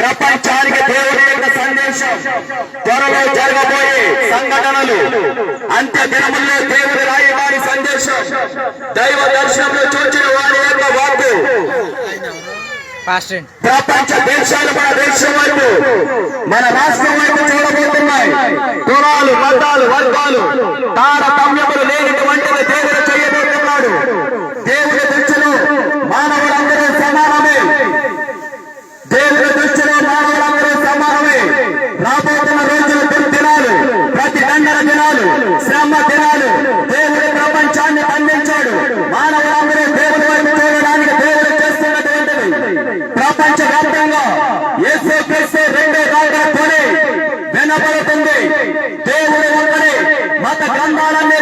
ప్రపంచానికి దేవుడి యొక్క సందేశం త్వరలో జరగబోయే సంఘటనలు అంత్య దినముల్లో దేవుడి రాయి వారి సందేశం దైవ దర్శనంలో చూచిన వారి యొక్క వాక్కు. ప్రపంచ దేశాలు మన దేశం వైపు మన రాష్ట్రం వైపు చూడబోతున్నాయి. కులాలు మతాలు వర్గాలు తారతమ్యములు దినాలు శ్రమ దినాలు దేవుడు ప్రపంచాన్ని పండించాడు. మానవులందరూ దేవుడి వైపు చూడడానికి దేవుడు చేస్తున్నటువంటిది. ప్రపంచ వ్యాప్తంగా ఏసే క్రిస్తే రెండే రావడంతోనే వినపడుతుంది దేవుడు ఒక్కడే మత గ్రంథాలన్నీ